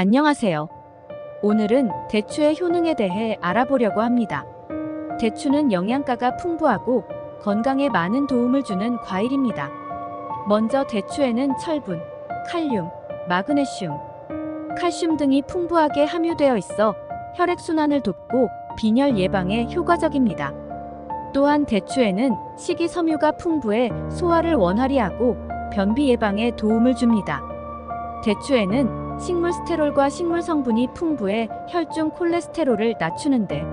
안녕하세요. 오늘은 대추의 효능에 대해 알아보려고 합니다. 대추는 영양가가 풍부하고 건강에 많은 도움을 주는 과일입니다. 먼저 대추에는 철분, 칼륨, 마그네슘, 칼슘 등이 풍부하게 함유되어 있어 혈액순환을 돕고 빈혈 예방에 효과적입니다. 또한 대추에는 식이섬유가 풍부해 소화를 원활히 하고 변비 예방에 도움을 줍니다. 대추에는 식물 스테롤과 식물 성분이 풍부해 혈중 콜레스테롤을 낮추는데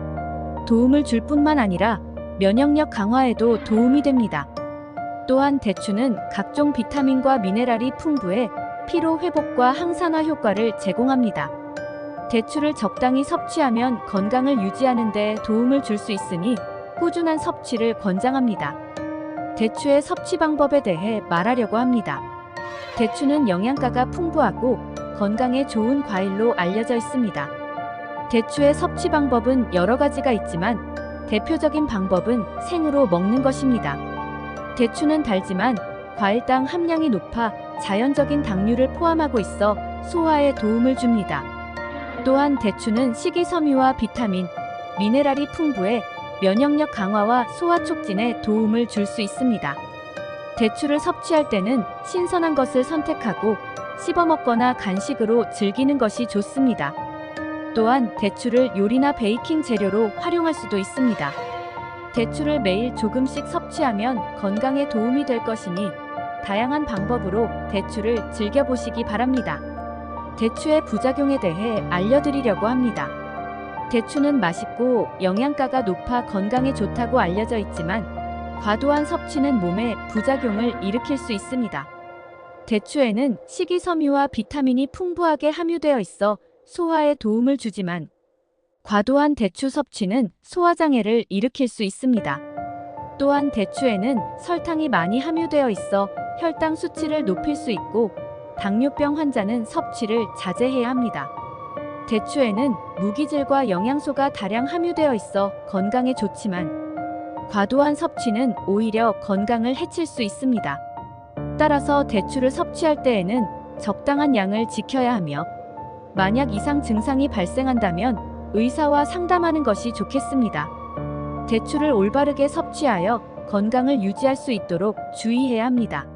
도움을 줄 뿐만 아니라 면역력 강화에도 도움이 됩니다. 또한 대추는 각종 비타민과 미네랄이 풍부해 피로 회복과 항산화 효과를 제공합니다. 대추를 적당히 섭취하면 건강을 유지하는 데 도움을 줄 수 있으니 꾸준한 섭취를 권장합니다. 대추의 섭취 방법에 대해 말하려고 합니다. 대추는 영양가가 풍부하고 건강에 좋은 과일로 알려져 있습니다. 대추의 섭취 방법은 여러 가지가 있지만 대표적인 방법은 생으로 먹는 것입니다. 대추는 달지만 과일당 함량이 높아 자연적인 당류를 포함하고 있어 소화에 도움을 줍니다. 또한 대추는 식이섬유와 비타민, 미네랄이 풍부해 면역력 강화와 소화 촉진에 도움을 줄 수 있습니다. 대추를 섭취할 때는 신선한 것을 선택하고 씹어 먹거나 간식으로 즐기는 것이 좋습니다. 또한 대추를 요리나 베이킹 재료로 활용할 수도 있습니다. 대추를 매일 조금씩 섭취하면 건강에 도움이 될 것이니 다양한 방법으로 대추를 즐겨보시기 바랍니다. 대추의 부작용에 대해 알려드리려고 합니다. 대추는 맛있고 영양가가 높아 건강에 좋다고 알려져 있지만 과도한 섭취는 몸에 부작용을 일으킬 수 있습니다. 대추에는 식이섬유와 비타민이 풍부하게 함유되어 있어 소화에 도움을 주지만 과도한 대추 섭취는 소화장애를 일으킬 수 있습니다. 또한 대추에는 설탕이 많이 함유되어 있어 혈당 수치를 높일 수 있고 당뇨병 환자는 섭취를 자제해야 합니다. 대추에는 무기질과 영양소가 다량 함유되어 있어 건강에 좋지만 과도한 섭취는 오히려 건강을 해칠 수 있습니다. 따라서 대추를 섭취할 때에는 적당한 양을 지켜야 하며 만약 이상 증상이 발생한다면 의사와 상담하는 것이 좋겠습니다. 대추를 올바르게 섭취하여 건강을 유지할 수 있도록 주의해야 합니다.